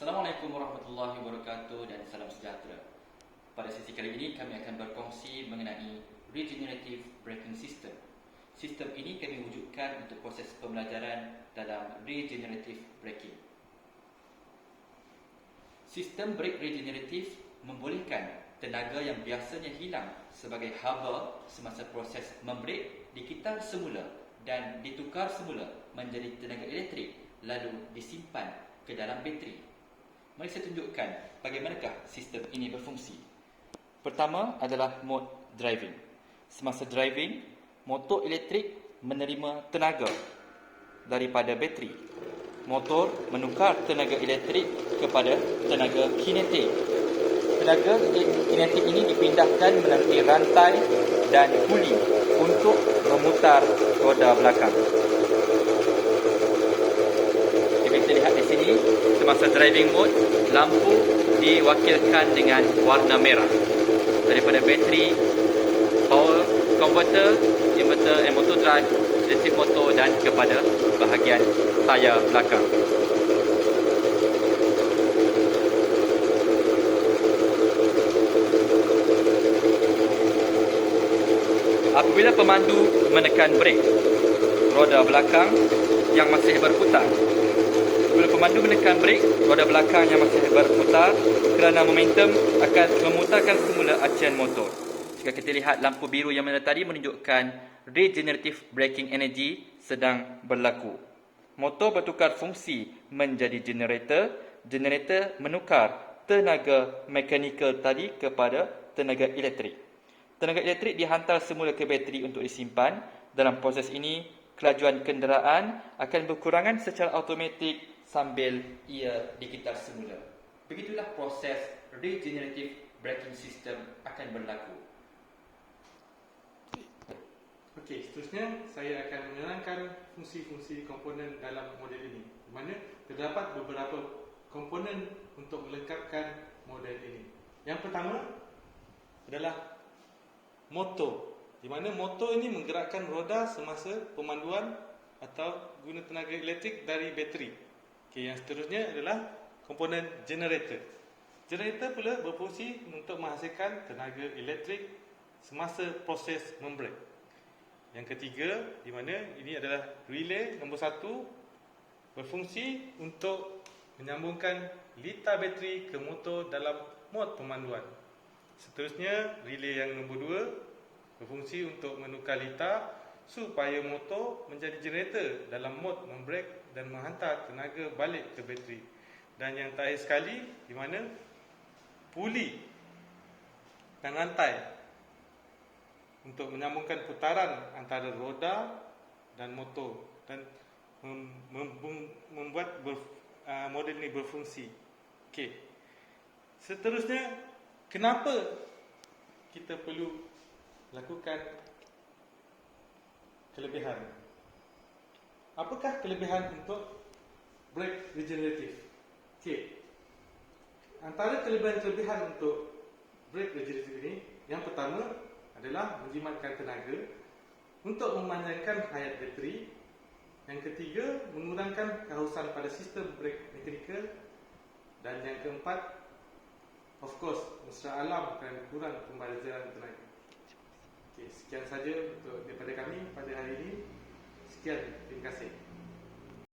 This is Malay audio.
Assalamualaikum warahmatullahi wabarakatuh dan salam sejahtera. Pada sesi kali ini kami akan berkongsi mengenai regenerative braking system. Sistem ini kami wujudkan untuk proses pembelajaran dalam regenerative braking. Sistem brake regeneratif membolehkan tenaga yang biasanya hilang sebagai haba semasa proses membrake dikitar semula dan ditukar semula menjadi tenaga elektrik lalu disimpan ke dalam bateri. Mari saya tunjukkan bagaimanakah sistem ini berfungsi. Pertama adalah mode driving. Semasa driving, motor elektrik menerima tenaga daripada bateri. Motor menukar tenaga elektrik kepada tenaga kinetik tenaga kinetik ini dipindahkan melalui rantai dan puli untuk memutar roda belakang. Jadi kita lihat di sini semasa driving mode lampu diwakilkan dengan warna merah daripada bateri power converter inverter and motor drive electric motor dan kepada bahagian tayar belakang. Apabila pemandu menekan brake roda belakang yang masih berputar. Pemandu menekan brake roda belakang yang masih berputar kerana momentum akan memutarkan semula acian motor. Jika kita lihat lampu biru yang mana tadi menunjukkan regenerative braking energy sedang berlaku. Motor bertukar fungsi menjadi generator. Generator menukar tenaga mekanikal tadi kepada tenaga elektrik. Tenaga elektrik dihantar semula ke bateri untuk disimpan. Dalam proses ini, kelajuan kenderaan akan berkurangan secara automatik sambil ia dikitar semula. Begitulah proses regenerative braking system akan berlaku. Okey, seterusnya saya akan menerangkan fungsi-fungsi komponen dalam model ini. Di mana terdapat beberapa komponen untuk melengkapkan model ini. Yang pertama adalah motor di mana motor ini menggerakkan roda semasa pemanduan atau guna tenaga elektrik dari bateri. Okey, yang seterusnya adalah komponen generator. Generator pula berfungsi untuk menghasilkan tenaga elektrik semasa proses membrake. Yang ketiga, di mana ini adalah relay nombor satu berfungsi untuk menyambungkan litar bateri ke motor dalam mod pemanduan. Seterusnya, relay yang nombor dua berfungsi untuk menukar litar supaya motor menjadi generator dalam mod membrake dan menghantar tenaga balik ke bateri. Dan yang terakhir sekali, di mana puli dan rantai untuk menyambungkan putaran antara roda dan motor dan membuat model ini berfungsi. Okey. Seterusnya Kenapa kita perlu lakukan kelebihan? Apakah kelebihan untuk brake regeneratif? Okey. Antara kelebihan-kelebihan untuk brake regeneratif ini, yang pertama adalah menjimatkan tenaga untuk memanjangkan hayat bateri. Yang ketiga, mengurangkan kehausan pada sistem brake mekanikal. Dan yang keempat, Of course, mesra alam akan kurang pembelajaran tenaga. Okay, sekian saja untuk daripada kami pada hari ini. Sekian, terima kasih.